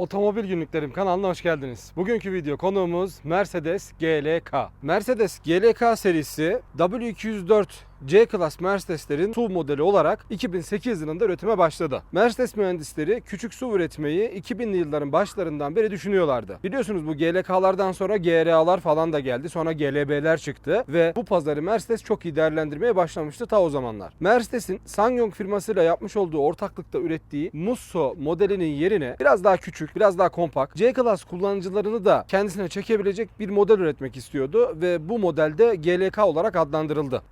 Otomobil Günlüklerim kanalına hoş geldiniz. Bugünkü video konuğumuz Mercedes GLK. Mercedes GLK serisi W204 C-Class Mercedeslerin SUV modeli olarak 2008 yılında üretime başladı. Mercedes mühendisleri küçük SUV üretmeyi 2000'li yılların başlarından beri düşünüyorlardı. Biliyorsunuz bu GLK'lardan sonra GRA'lar falan da geldi. Sonra GLB'ler çıktı ve bu pazarı Mercedes çok iyi değerlendirmeye başlamıştı ta o zamanlar. Mercedes'in SsangYong firmasıyla yapmış olduğu ortaklıkta ürettiği Musso modelinin yerine biraz daha küçük, biraz daha kompakt, C-Class kullanıcılarını da kendisine çekebilecek bir model üretmek istiyordu ve bu modelde GLK olarak adlandırıldı.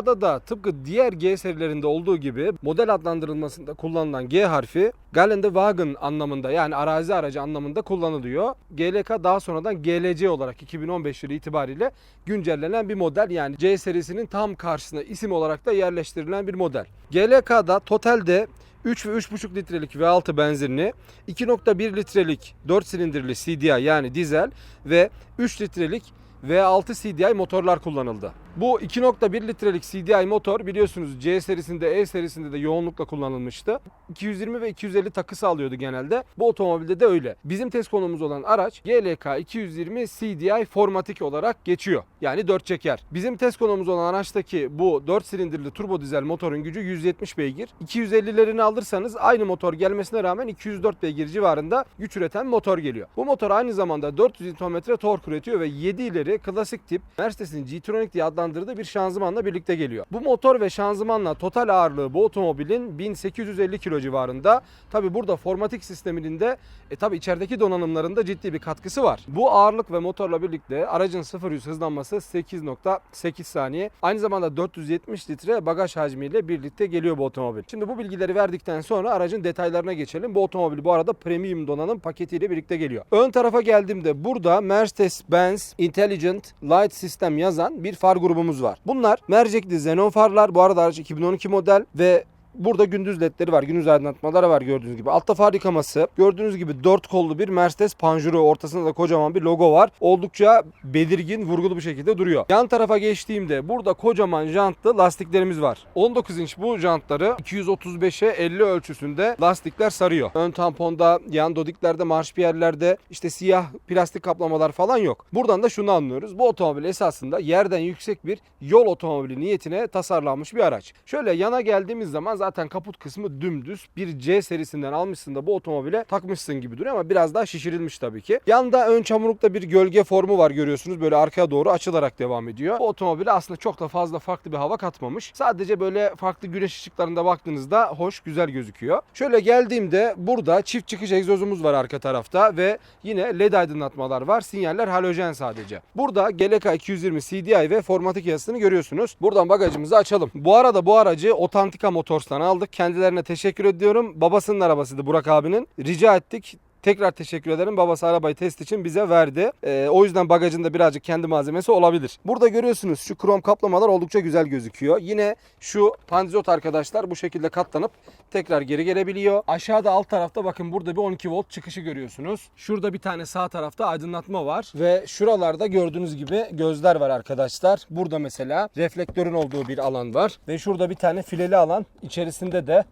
GLK'da da tıpkı diğer G serilerinde olduğu gibi model adlandırılmasında kullanılan G harfi Geländewagen anlamında yani arazi aracı anlamında kullanılıyor. GLK daha sonradan GLC olarak 2015 yılı itibariyle güncellenen bir model yani C serisinin tam karşısına isim olarak da yerleştirilen bir model. GLK'da totalde 3 ve 3,5 litrelik V6 benzinli, 2.1 litrelik 4 silindirli CDI yani dizel ve 3 litrelik V6 CDI motorlar kullanıldı. Bu 2.1 litrelik CDI motor biliyorsunuz C serisinde E serisinde de yoğunlukla kullanılmıştı. 220 ve 250 takı sağlıyordu genelde. Bu otomobilde de öyle. Bizim test konumuz olan araç GLK 220 CDI Formatik olarak geçiyor. Yani 4 çeker. Bizim test konumuz olan araçtaki bu 4 silindirli turbo dizel motorun gücü 170 beygir. 250'lerini alırsanız aynı motor gelmesine rağmen 204 beygir civarında güç üreten motor geliyor. Bu motor aynı zamanda 400 Nm tork üretiyor ve 7 ileri klasik tip Mercedes'in G-Tronic diye adlandırdığı bir şanzımanla birlikte geliyor. Bu motor ve şanzımanla total ağırlığı bu otomobilin 1850 kilo civarında. Tabi burada formatik sisteminin de e, tabi içerideki donanımlarında ciddi bir katkısı var. Bu ağırlık ve motorla birlikte aracın 0-100 hızlanması 8.8 saniye. Aynı zamanda 470 litre bagaj hacmiyle birlikte geliyor bu otomobil. Şimdi bu bilgileri verdikten sonra aracın detaylarına geçelim. Bu otomobil bu arada premium donanım paketiyle birlikte geliyor. Ön tarafa geldiğimde burada Mercedes-Benz Intelligent Light System yazan bir far grubumuz var. Bunlar mercekli xenon farlar. Bu arada araç 2012 model ve Burada gündüz ledleri var, gündüz aydınlatmaları var gördüğünüz gibi. Altta far yıkaması, gördüğünüz gibi dört kollu bir Mercedes panjuru, ortasında da kocaman bir logo var. Oldukça belirgin, vurgulu bir şekilde duruyor. Yan tarafa geçtiğimde burada kocaman jantlı lastiklerimiz var. 19 inç bu jantları 235'e 50 ölçüsünde lastikler sarıyor. Ön tamponda, yan dodiklerde, marşpiyerlerde işte siyah plastik kaplamalar falan yok. Buradan da şunu anlıyoruz. Bu otomobil esasında yerden yüksek bir yol otomobili niyetine tasarlanmış bir araç. Şöyle yana geldiğimiz zaman zaten kaput kısmı dümdüz. Bir C serisinden almışsın da bu otomobile takmışsın gibi duruyor ama biraz daha şişirilmiş tabii ki. Yanda ön çamurlukta bir gölge formu var görüyorsunuz. Böyle arkaya doğru açılarak devam ediyor. Bu otomobile aslında çok da fazla farklı bir hava katmamış. Sadece böyle farklı güneş ışıklarında baktığınızda hoş, güzel gözüküyor. Şöyle geldiğimde burada çift çıkış egzozumuz var arka tarafta ve yine led aydınlatmalar var. Sinyaller halojen sadece. Burada GLK 220 CDI ve formatik yazısını görüyorsunuz. Buradan bagajımızı açalım. Bu arada bu aracı Otantika Motors'tan aldık. Kendilerine teşekkür ediyorum. Babasının arabasıydı Burak abinin. Rica ettik. Tekrar teşekkür ederim. Babası arabayı test için bize verdi. Ee, o yüzden bagajında birazcık kendi malzemesi olabilir. Burada görüyorsunuz şu krom kaplamalar oldukça güzel gözüküyor. Yine şu pandizot arkadaşlar bu şekilde katlanıp tekrar geri gelebiliyor. Aşağıda alt tarafta bakın burada bir 12 volt çıkışı görüyorsunuz. Şurada bir tane sağ tarafta aydınlatma var. Ve şuralarda gördüğünüz gibi gözler var arkadaşlar. Burada mesela reflektörün olduğu bir alan var. Ve şurada bir tane fileli alan. İçerisinde de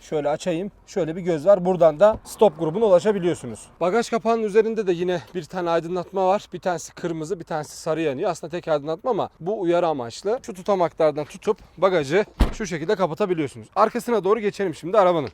Şöyle açayım. Şöyle bir göz var. Buradan da stop grubuna ulaşabiliyorsunuz. Bagaj kapağının üzerinde de yine bir tane aydınlatma var. Bir tanesi kırmızı, bir tanesi sarı yanıyor. Aslında tek aydınlatma ama bu uyarı amaçlı. Şu tutamaklardan tutup bagajı şu şekilde kapatabiliyorsunuz. Arkasına doğru geçelim şimdi arabanın.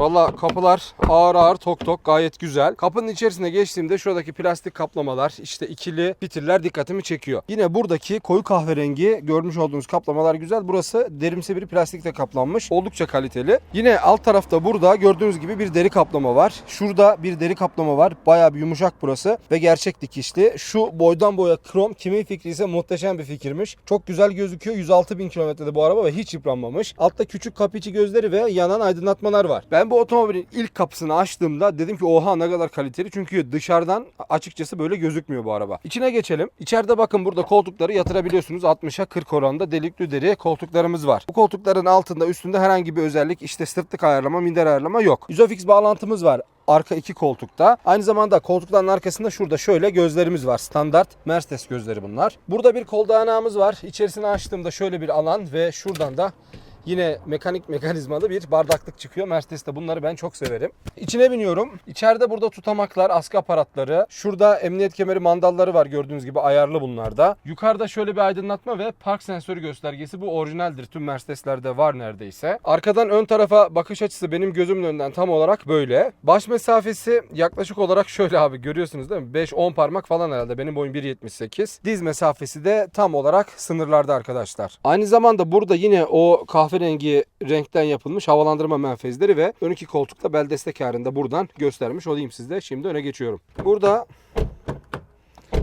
Valla kapılar ağır ağır tok tok gayet güzel. Kapının içerisine geçtiğimde şuradaki plastik kaplamalar işte ikili fitirler dikkatimi çekiyor. Yine buradaki koyu kahverengi görmüş olduğunuz kaplamalar güzel. Burası derimsi bir plastikle kaplanmış. Oldukça kaliteli. Yine alt tarafta burada gördüğünüz gibi bir deri kaplama var. Şurada bir deri kaplama var. Bayağı bir yumuşak burası ve gerçek dikişli. Şu boydan boya krom kimin fikri ise muhteşem bir fikirmiş. Çok güzel gözüküyor. 106 bin kilometrede bu araba ve hiç yıpranmamış. Altta küçük kapı içi gözleri ve yanan aydınlatmalar var. Ben bu otomobilin ilk kapısını açtığımda dedim ki oha ne kadar kaliteli. Çünkü dışarıdan açıkçası böyle gözükmüyor bu araba. İçine geçelim. İçeride bakın burada koltukları yatırabiliyorsunuz. 60'a 40 oranda delikli deri koltuklarımız var. Bu koltukların altında üstünde herhangi bir özellik işte sırtlık ayarlama, minder ayarlama yok. Isofix bağlantımız var arka iki koltukta. Aynı zamanda koltukların arkasında şurada şöyle gözlerimiz var. Standart Mercedes gözleri bunlar. Burada bir kol dayanağımız var. İçerisini açtığımda şöyle bir alan ve şuradan da Yine mekanik mekanizmalı bir bardaklık çıkıyor. Mercedes'te bunları ben çok severim. İçine biniyorum. İçeride burada tutamaklar, askı aparatları. Şurada emniyet kemeri mandalları var gördüğünüz gibi ayarlı bunlarda. Yukarıda şöyle bir aydınlatma ve park sensörü göstergesi. Bu orijinaldir. Tüm Mercedes'lerde var neredeyse. Arkadan ön tarafa bakış açısı benim gözümün önünden tam olarak böyle. Baş mesafesi yaklaşık olarak şöyle abi görüyorsunuz değil mi? 5-10 parmak falan herhalde. Benim boyum 1.78. Diz mesafesi de tam olarak sınırlarda arkadaşlar. Aynı zamanda burada yine o kahverengi renkten yapılmış havalandırma menfezleri ve ön iki koltukta bel destek halinde buradan göstermiş olayım sizde. Şimdi öne geçiyorum. Burada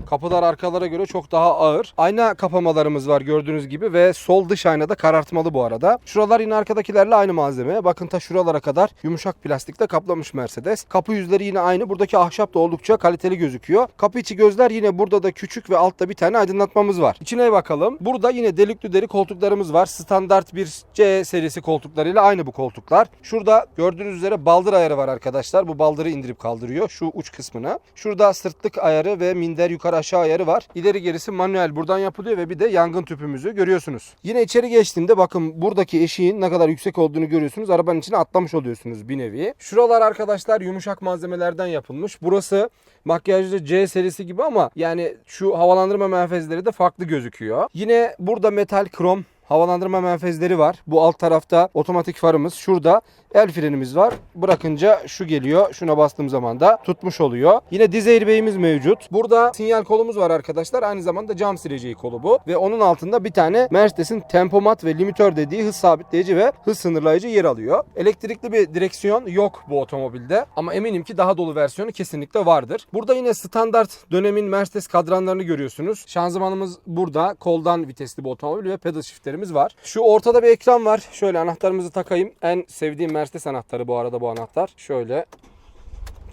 Kapılar arkalara göre çok daha ağır. Ayna kapamalarımız var gördüğünüz gibi ve sol dış ayna da karartmalı bu arada. Şuralar yine arkadakilerle aynı malzeme. Bakın ta şuralara kadar yumuşak plastikle kaplamış Mercedes. Kapı yüzleri yine aynı. Buradaki ahşap da oldukça kaliteli gözüküyor. Kapı içi gözler yine burada da küçük ve altta bir tane aydınlatmamız var. İçine bakalım. Burada yine delikli deri koltuklarımız var. Standart bir C serisi koltuklarıyla aynı bu koltuklar. Şurada gördüğünüz üzere baldır ayarı var arkadaşlar. Bu baldırı indirip kaldırıyor şu uç kısmını. Şurada sırtlık ayarı ve minder yukarı aşağı ayarı var. İleri gerisi manuel buradan yapılıyor ve bir de yangın tüpümüzü görüyorsunuz. Yine içeri geçtiğimde bakın buradaki eşiğin ne kadar yüksek olduğunu görüyorsunuz. Arabanın içine atlamış oluyorsunuz bir nevi. Şuralar arkadaşlar yumuşak malzemelerden yapılmış. Burası makyajlı C serisi gibi ama yani şu havalandırma menfezleri de farklı gözüküyor. Yine burada metal krom havalandırma menfezleri var. Bu alt tarafta otomatik farımız. Şurada el frenimiz var. Bırakınca şu geliyor. Şuna bastığım zaman da tutmuş oluyor. Yine diz airbag'imiz mevcut. Burada sinyal kolumuz var arkadaşlar. Aynı zamanda cam sileceği kolu bu. Ve onun altında bir tane Mercedes'in tempomat ve limitör dediği hız sabitleyici ve hız sınırlayıcı yer alıyor. Elektrikli bir direksiyon yok bu otomobilde. Ama eminim ki daha dolu versiyonu kesinlikle vardır. Burada yine standart dönemin Mercedes kadranlarını görüyorsunuz. Şanzımanımız burada. Koldan vitesli bir otomobil ve pedal shiftlerimiz var. Şu ortada bir ekran var. Şöyle anahtarımızı takayım. En sevdiğim Mercedes anahtarı bu arada bu anahtar. Şöyle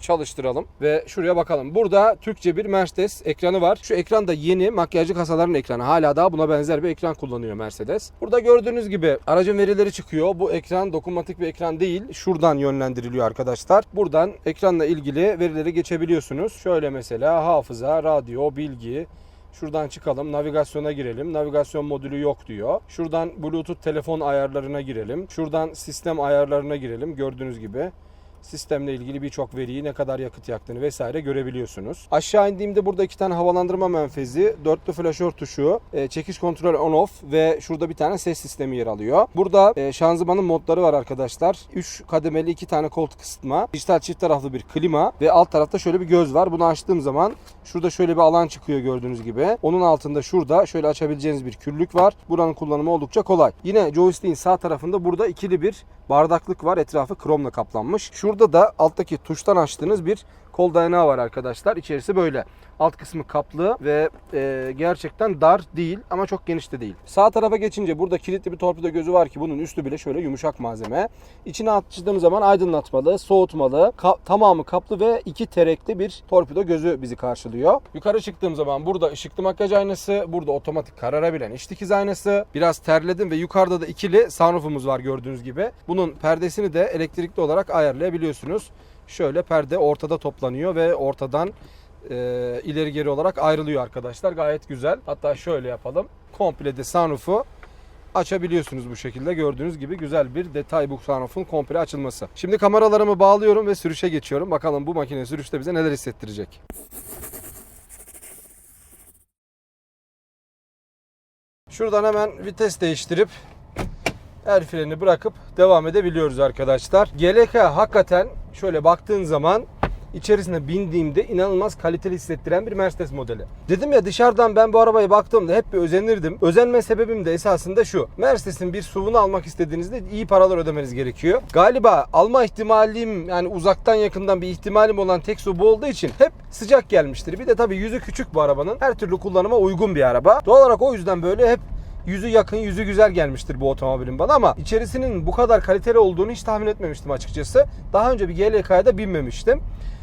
çalıştıralım ve şuraya bakalım. Burada Türkçe bir Mercedes ekranı var. Şu ekran da yeni makyajlı kasaların ekranı. Hala daha buna benzer bir ekran kullanıyor Mercedes. Burada gördüğünüz gibi aracın verileri çıkıyor. Bu ekran dokunmatik bir ekran değil. Şuradan yönlendiriliyor arkadaşlar. Buradan ekranla ilgili verileri geçebiliyorsunuz. Şöyle mesela hafıza, radyo, bilgi, Şuradan çıkalım. Navigasyona girelim. Navigasyon modülü yok diyor. Şuradan Bluetooth telefon ayarlarına girelim. Şuradan sistem ayarlarına girelim. Gördüğünüz gibi sistemle ilgili birçok veriyi ne kadar yakıt yaktığını vesaire görebiliyorsunuz. Aşağı indiğimde burada iki tane havalandırma menfezi, dörtlü flaşör tuşu, e, çekiş kontrol on off ve şurada bir tane ses sistemi yer alıyor. Burada e, şanzımanın modları var arkadaşlar. 3 kademeli iki tane koltuk ısıtma, dijital çift taraflı bir klima ve alt tarafta şöyle bir göz var. Bunu açtığım zaman şurada şöyle bir alan çıkıyor gördüğünüz gibi. Onun altında şurada şöyle açabileceğiniz bir küllük var. Buranın kullanımı oldukça kolay. Yine joystick'in sağ tarafında burada ikili bir bardaklık var. Etrafı kromla kaplanmış. Şurada da alttaki tuştan açtığınız bir kol dayanağı var arkadaşlar. İçerisi böyle. Alt kısmı kaplı ve e, gerçekten dar değil ama çok geniş de değil. Sağ tarafa geçince burada kilitli bir torpido gözü var ki bunun üstü bile şöyle yumuşak malzeme. İçine açtığım zaman aydınlatmalı, soğutmalı, ka- tamamı kaplı ve iki terekli bir torpido gözü bizi karşılıyor. Yukarı çıktığım zaman burada ışıklı makyaj aynası, burada otomatik kararabilen iç dikiz aynası. Biraz terledim ve yukarıda da ikili sunroofumuz var gördüğünüz gibi. Bunun perdesini de elektrikli olarak ayarlayabiliyorsunuz. Şöyle perde ortada toplanıyor ve ortadan e, ileri geri olarak ayrılıyor arkadaşlar. Gayet güzel. Hatta şöyle yapalım. Komple de sunroof'u açabiliyorsunuz bu şekilde. Gördüğünüz gibi güzel bir detay bu sunroof'un komple açılması. Şimdi kameralarımı bağlıyorum ve sürüşe geçiyorum. Bakalım bu makine sürüşte bize neler hissettirecek. Şuradan hemen vites değiştirip el freni bırakıp devam edebiliyoruz arkadaşlar. GLK hakikaten şöyle baktığın zaman içerisine bindiğimde inanılmaz kaliteli hissettiren bir Mercedes modeli. Dedim ya dışarıdan ben bu arabaya baktığımda hep bir özenirdim. Özenme sebebim de esasında şu. Mercedes'in bir SUV'unu almak istediğinizde iyi paralar ödemeniz gerekiyor. Galiba alma ihtimalim yani uzaktan yakından bir ihtimalim olan tek SUV olduğu için hep sıcak gelmiştir. Bir de tabii yüzü küçük bu arabanın. Her türlü kullanıma uygun bir araba. Doğal olarak o yüzden böyle hep yüzü yakın, yüzü güzel gelmiştir bu otomobilin bana ama içerisinin bu kadar kaliteli olduğunu hiç tahmin etmemiştim açıkçası. Daha önce bir GLK'ya da binmemiştim.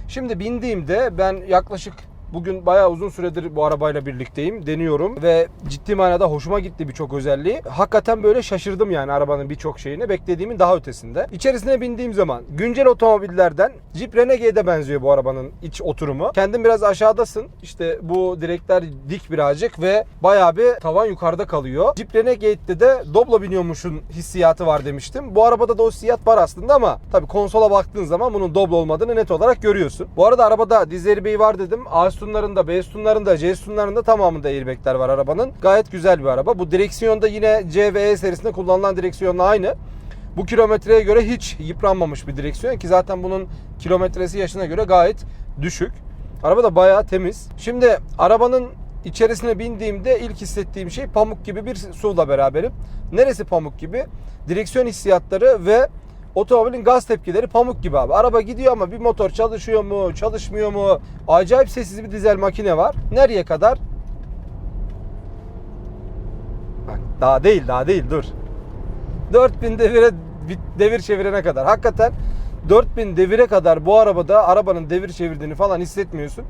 Şimdi bindiğimde ben yaklaşık Bugün bayağı uzun süredir bu arabayla birlikteyim. Deniyorum ve ciddi manada hoşuma gitti birçok özelliği. Hakikaten böyle şaşırdım yani arabanın birçok şeyine. Beklediğimin daha ötesinde. İçerisine bindiğim zaman güncel otomobillerden Jeep Renegade'e benziyor bu arabanın iç oturumu. Kendin biraz aşağıdasın. İşte bu direkler dik birazcık ve bayağı bir tavan yukarıda kalıyor. Jeep Renegade'de de Doblo biniyormuşun hissiyatı var demiştim. Bu arabada da o hissiyat var aslında ama tabii konsola baktığın zaman bunun Doblo olmadığını net olarak görüyorsun. Bu arada arabada diz var dedim. A sütunlarında, B sütunlarında, C sütunlarında tamamında airbagler var arabanın. Gayet güzel bir araba. Bu direksiyonda yine C ve E serisinde kullanılan direksiyonla aynı. Bu kilometreye göre hiç yıpranmamış bir direksiyon ki zaten bunun kilometresi yaşına göre gayet düşük. Araba da bayağı temiz. Şimdi arabanın içerisine bindiğimde ilk hissettiğim şey pamuk gibi bir SUV'la beraberim. Neresi pamuk gibi? Direksiyon hissiyatları ve otomobilin gaz tepkileri pamuk gibi abi. Araba gidiyor ama bir motor çalışıyor mu, çalışmıyor mu? Acayip sessiz bir dizel makine var. Nereye kadar? Bak, daha değil, daha değil dur. 4000 devire devir çevirene kadar. Hakikaten 4000 devire kadar bu arabada arabanın devir çevirdiğini falan hissetmiyorsun.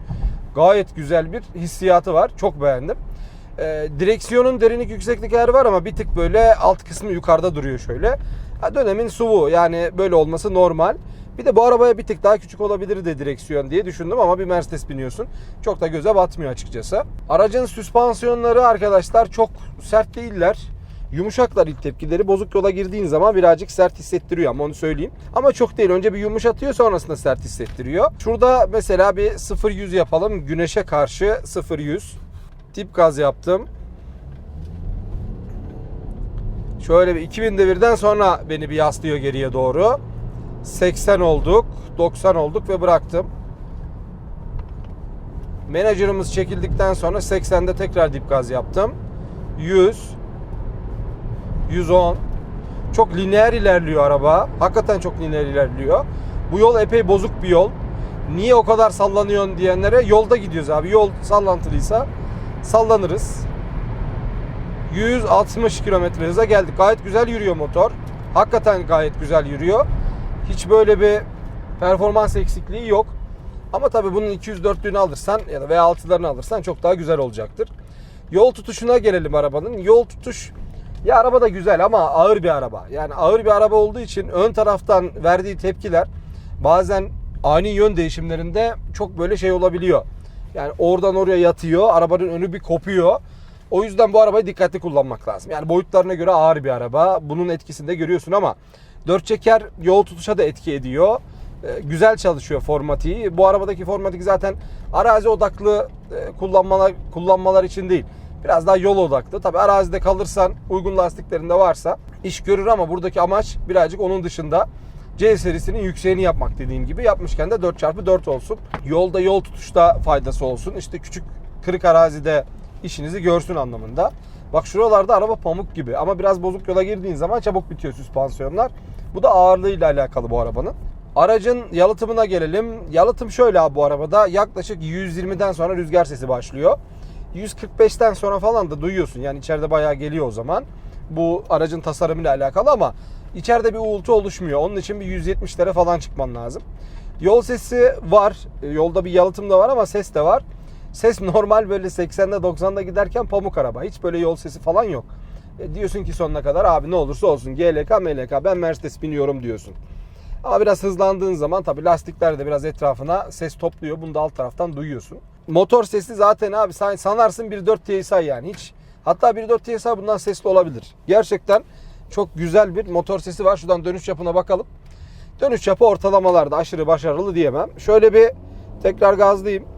Gayet güzel bir hissiyatı var. Çok beğendim. Ee, direksiyonun derinlik yükseklik ayarı var ama bir tık böyle alt kısmı yukarıda duruyor şöyle. Dönemin SUV'u yani böyle olması normal. Bir de bu arabaya bir tık daha küçük olabilir de direksiyon diye düşündüm ama bir Mercedes biniyorsun. Çok da göze batmıyor açıkçası. Aracın süspansiyonları arkadaşlar çok sert değiller. Yumuşaklar ilk tepkileri. Bozuk yola girdiğin zaman birazcık sert hissettiriyor ama onu söyleyeyim. Ama çok değil. Önce bir yumuşatıyor sonrasında sert hissettiriyor. Şurada mesela bir 0-100 yapalım. Güneşe karşı 0-100. Tip gaz yaptım. Şöyle bir 2000 devirden sonra beni bir yaslıyor geriye doğru. 80 olduk, 90 olduk ve bıraktım. Menajerimiz çekildikten sonra 80'de tekrar dip gaz yaptım. 100 110 Çok lineer ilerliyor araba. Hakikaten çok lineer ilerliyor. Bu yol epey bozuk bir yol. Niye o kadar sallanıyorsun diyenlere yolda gidiyoruz abi. Yol sallantılıysa sallanırız. 160 km hıza geldik. Gayet güzel yürüyor motor. Hakikaten gayet güzel yürüyor. Hiç böyle bir performans eksikliği yok. Ama tabii bunun 204'lüğünü alırsan ya da V6'larını alırsan çok daha güzel olacaktır. Yol tutuşuna gelelim arabanın. Yol tutuş ya araba da güzel ama ağır bir araba. Yani ağır bir araba olduğu için ön taraftan verdiği tepkiler bazen ani yön değişimlerinde çok böyle şey olabiliyor. Yani oradan oraya yatıyor, arabanın önü bir kopuyor. O yüzden bu arabayı dikkatli kullanmak lazım. Yani boyutlarına göre ağır bir araba. Bunun etkisini de görüyorsun ama dört çeker yol tutuşa da etki ediyor. Ee, Güzel çalışıyor formatiği. Bu arabadaki formatik zaten arazi odaklı e, kullanmalar kullanmalar için değil. Biraz daha yol odaklı. Tabi arazide kalırsan uygun lastiklerinde varsa iş görür ama buradaki amaç birazcık onun dışında C serisinin yükseğini yapmak dediğim gibi. Yapmışken de 4x4 olsun. Yolda yol tutuşta faydası olsun. İşte küçük kırık arazide işinizi görsün anlamında. Bak şuralarda araba pamuk gibi ama biraz bozuk yola girdiğin zaman çabuk bitiyor süspansiyonlar. Bu da ağırlığıyla alakalı bu arabanın. Aracın yalıtımına gelelim. Yalıtım şöyle abi bu arabada yaklaşık 120'den sonra rüzgar sesi başlıyor. 145'ten sonra falan da duyuyorsun. Yani içeride bayağı geliyor o zaman. Bu aracın tasarımıyla alakalı ama içeride bir uğultu oluşmuyor. Onun için bir 170'lere falan çıkman lazım. Yol sesi var. Yolda bir yalıtım da var ama ses de var. Ses normal böyle 80'de 90'da giderken pamuk araba. Hiç böyle yol sesi falan yok. E diyorsun ki sonuna kadar abi ne olursa olsun GLK MLK ben Mercedes biniyorum diyorsun. Ama biraz hızlandığın zaman tabii lastikler de biraz etrafına ses topluyor. Bunu da alt taraftan duyuyorsun. Motor sesi zaten abi sanarsın 1.4 TSI yani hiç. Hatta 1.4 TSI bundan sesli olabilir. Gerçekten çok güzel bir motor sesi var. Şuradan dönüş yapına bakalım. Dönüş yapı ortalamalarda aşırı başarılı diyemem. Şöyle bir tekrar gazlayayım.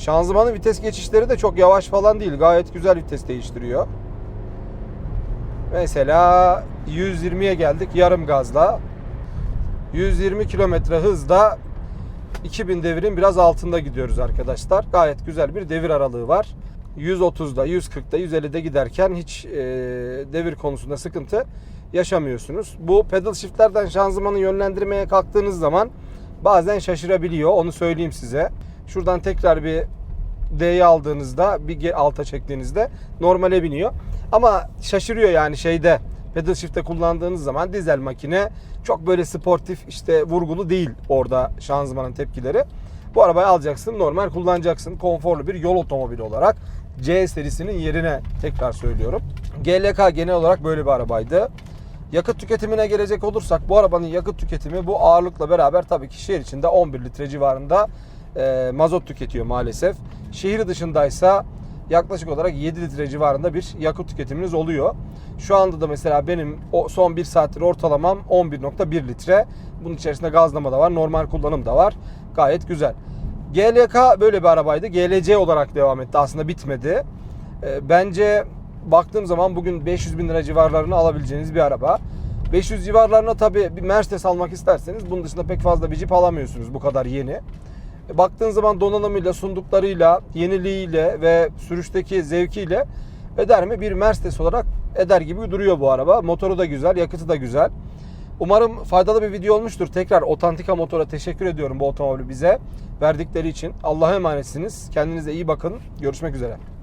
Şanzımanın vites geçişleri de çok yavaş falan değil. Gayet güzel vites değiştiriyor. Mesela 120'ye geldik yarım gazla. 120 kilometre hızda 2000 devirin biraz altında gidiyoruz arkadaşlar. Gayet güzel bir devir aralığı var. 130'da, 140'da, 150'de giderken hiç e, devir konusunda sıkıntı yaşamıyorsunuz. Bu pedal shiftlerden şanzımanı yönlendirmeye kalktığınız zaman bazen şaşırabiliyor. Onu söyleyeyim size. Şuradan tekrar bir D'yi aldığınızda bir alta çektiğinizde normale biniyor. Ama şaşırıyor yani şeyde pedal shift'te kullandığınız zaman dizel makine çok böyle sportif işte vurgulu değil orada şanzımanın tepkileri. Bu arabayı alacaksın, normal kullanacaksın. Konforlu bir yol otomobili olarak. C serisinin yerine tekrar söylüyorum. GLK genel olarak böyle bir arabaydı. Yakıt tüketimine gelecek olursak bu arabanın yakıt tüketimi bu ağırlıkla beraber tabii ki şehir içinde 11 litre civarında e, mazot tüketiyor maalesef. Şehir dışındaysa yaklaşık olarak 7 litre civarında bir yakıt tüketiminiz oluyor. Şu anda da mesela benim o son 1 saattir ortalamam 11.1 litre. Bunun içerisinde gazlama da var, normal kullanım da var. Gayet güzel. GLK böyle bir arabaydı. GLC olarak devam etti. Aslında bitmedi. E, bence baktığım zaman bugün 500 bin lira civarlarını alabileceğiniz bir araba. 500 civarlarına tabii bir Mercedes almak isterseniz bunun dışında pek fazla bir Jeep alamıyorsunuz bu kadar yeni. E, Baktığın zaman donanımıyla, sunduklarıyla, yeniliğiyle ve sürüşteki zevkiyle eder mi? Bir Mercedes olarak eder gibi duruyor bu araba. Motoru da güzel, yakıtı da güzel. Umarım faydalı bir video olmuştur. Tekrar Otantika Motor'a teşekkür ediyorum bu otomobili bize verdikleri için. Allah'a emanetsiniz. Kendinize iyi bakın. Görüşmek üzere.